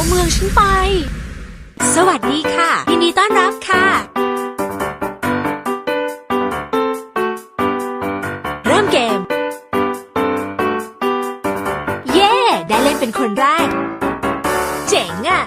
เาเมืองฉันไป สวัสดีค่ะยินดีต้อนรับค่ะ เริ่มเกม เย่ ได้เล่นเป็นคนแรก เจ๋งอะ่ะ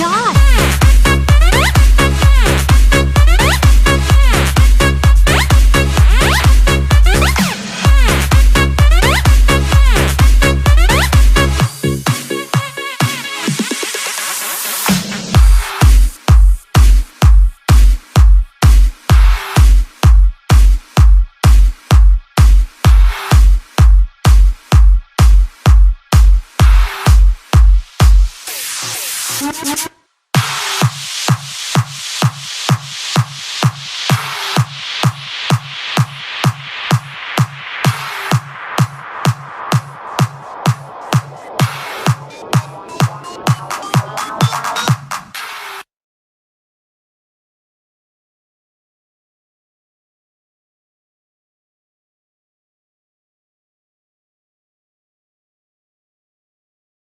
สุ